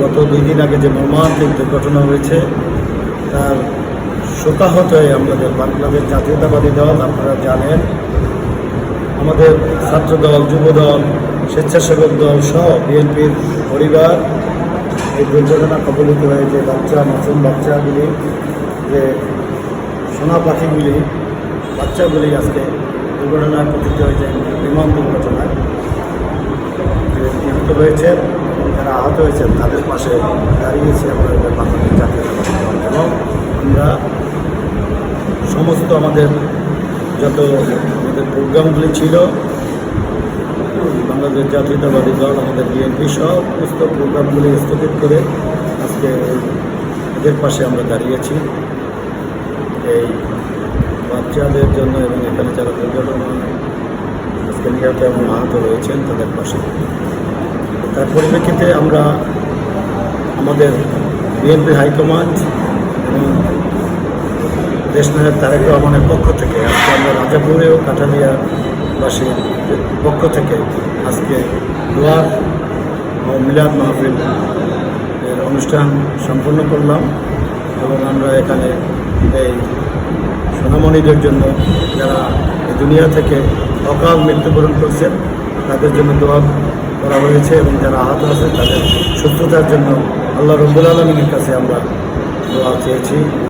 গত দুই দিন আগে যে মর্মান্তিক দুর্ঘটনা হয়েছে, তার শোকাহত হয়ে আমাদের বাংলাদেশ জাতীয়তাবাদী দল, আপনারা জানেন। আমাদের ছাত্র দল যুব দল স্বেচ্ছাসেবক দল সহ বিএনপির পরিবার এই দুর্ঘটনা কবলিত হয়ে যে বাচ্চা, মাসুম বাচ্চাগুলি, যে সোনা পাখিগুলি বাচ্চাগুলি আজকে দুর্ঘটনায় পতিত হয়েছে, বিমান দুর্ঘটনায়। নিহত যারা আহত হয়েছেন, তাদের পাশে দাঁড়িয়েছে আমরা বাংলাদেশ দল এবং আমরা সমস্ত আমাদের যত আমাদের প্রোগ্রামগুলি ছিল, বাংলাদেশ জাতীয়তাবাদী দল, আমাদের বিএনপি সমস্ত প্রোগ্রামগুলি স্থগিত করে আজকে এদের পাশে আমরা দাঁড়িয়েছি। এই বাচ্চাদের জন্য এবং এখানে যারা দুর্ঘটনা, আজকে নিহত এবং আহত রয়েছেন, তাদের পাশে। তার পরিপ্রেক্ষিতে আমরা আমাদের বিএনপি হাইকমান্ড এবং দেশনায়ক তারেক রহমানের পক্ষ থেকে আজকে আমরা রাজাপুরে ও কাঠালিয়াবাসীর পক্ষ থেকে আজকে দোয়ার ও মিলাদ মাহফিল এর অনুষ্ঠান সম্পন্ন করলাম এবং আমরা এখানে এই সোনামণিদের জন্য যারা দুনিয়া থেকে অকাল মৃত্যুবরণ করছেন, তাদের জন্য দোয়া করা হয়েছে এবং যারা আহত আছে তাদের সুস্থতার জন্য আল্লাহ রব্বুল আলমীর কাছে আমরা দোয়া চেয়েছি।